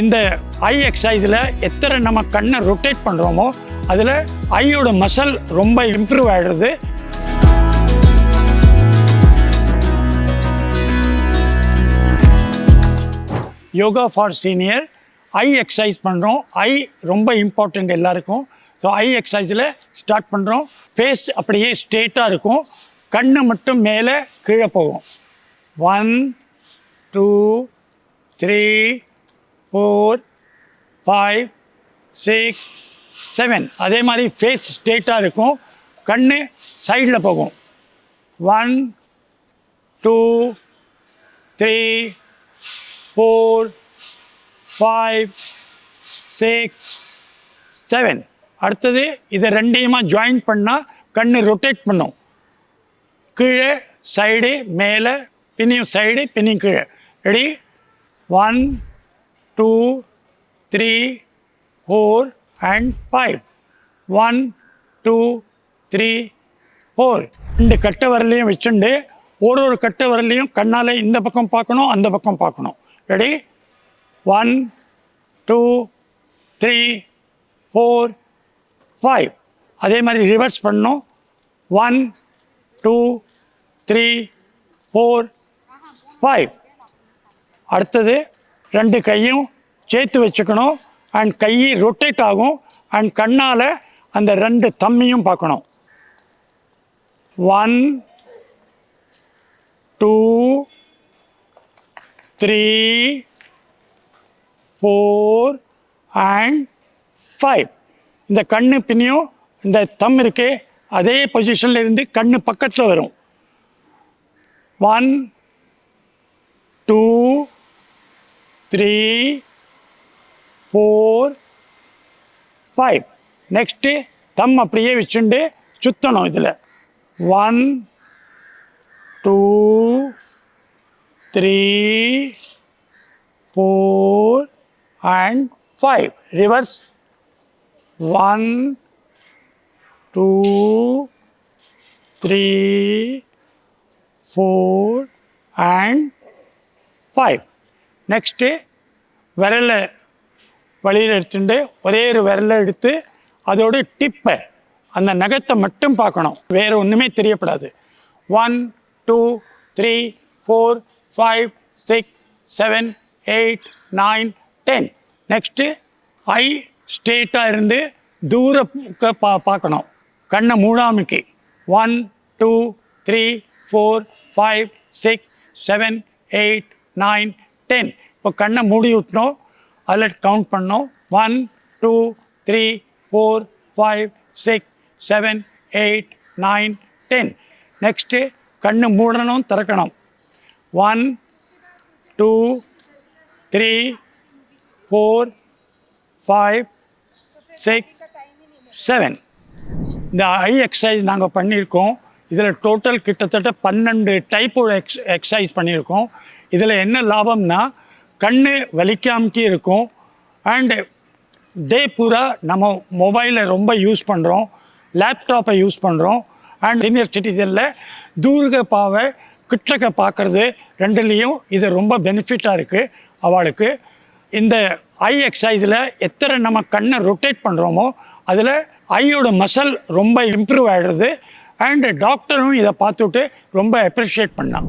இந்த ஐ எக்ஸசைஸில் எத்தனை நம்ம கண்ணை ரொட்டேட் பண்ணுறோமோ அதில் ஐயோட மசல் ரொம்ப இம்ப்ரூவ் ஆகிடுது yoga for senior eye exercise பண்ணுறோம் ஐ ரொம்ப இம்பார்ட்டண்ட் எல்லாருக்கும். ஸோ ஐ எக்ஸசைஸில் ஸ்டார்ட் பண்ணுறோம் ஃபேஸ் அப்படியே ஸ்ட்ரெயிட்டாக இருக்கும். கண்ணு மட்டும் மேலே கீழே போகும். One two three four five six seven அதே மாதிரி ஃபேஸ் ஸ்ட்ரெயிட்டாக இருக்கும். கண் சைடில் போகும். One two three four five six seven அடுத்தது இதை ரெண்டையுமா ஜாயின் பண்ணால் கண் ரொட்டேட் பண்ணும். கீழே சைடு மேலே பின்னியும் சைடு பின்னியும் கீழே. Ready one two three four and five one two three four ரெண்டு கட்டை வரலையும் வச்சுண்டு ஒரு ஒரு கட்டை வரலையும் கண்ணால் இந்த பக்கம் பார்க்கணும் அந்த பக்கம் பார்க்கணும். Ready one two three four five அதே மாதிரி ரிவர்ஸ் பண்ணணும். One two three four five அடுத்தது ரெண்டு கையும் சேர்த்து வச்சுக்கணும். அண்ட் கை ரொட்டேட் ஆகும். அண்ட் கண்ணால் அந்த ரெண்டு தம்மியும் பார்க்கணும். One two three four and five இந்த கண்ணு பின்னியும் இந்த தம் இருக்கே அதே பொசிஷனில் இருந்து கண்ணு பக்கத்தில் வரும். One two three four five next thumb அப்படியே வச்சுண்டு சுத்தணும் இதில். One two three four and five reverse one two three four and five next விரலை வழியில் எடுத்துட்டு ஒரே ஒரு விரலை எடுத்து அதோட டிப்பை அந்த நகத்தை மட்டும் பார்க்கணும். வேறு ஒன்றுமே தெரியப்படாது. One two three four five six seven eight nine ten next eye ஸ்ட்ரெயிட்டாக இருந்து தூர பா பார்க்கணும். கண்ணை மூடாமைக்கு. One two three four five six seven eight nine ten இப்போ கண்ணை மூடி விட்டணும் அதில் கவுண்ட் பண்ணோம். One two three four five six seven eight nine ten next கண்ணு மூடணும் திறக்கணும். One two three four five six seven இந்த ஐ எக்ஸசைஸ் நாங்கள் பண்ணியிருக்கோம். இதில் டோட்டல் கிட்டத்தட்ட பன்னெண்டு டைப்போட எக்ஸ் எக்ஸசைஸ் பண்ணியிருக்கோம். இதில் என்ன லாபம்னா கண் வலிக்காமக்கே இருக்கும். அண்டு டே பூரா நம்ம மொபைலை ரொம்ப யூஸ் பண்ணுறோம் லேப்டாப்பை யூஸ் பண்ணுறோம் அண்ட் சீனியர் சிட்டிசனில் தூரக பாவை கிட்டக்க பார்க்குறது ரெண்டுலேயும் இது ரொம்ப பெனிஃபிட்டாக இருக்குது அவளுக்கு. இந்த ஐ எக்ஸசைஸில் எத்தனை நம்ம கண்ணை ரொட்டேட் பண்ணுறோமோ அதில் ஐயோட மசல் ரொம்ப இம்ப்ரூவ் ஆகிடுது அண்டு டாக்டரும் இதை பார்த்துட்டு ரொம்ப அப்ரிஷியேட் பண்ணான்.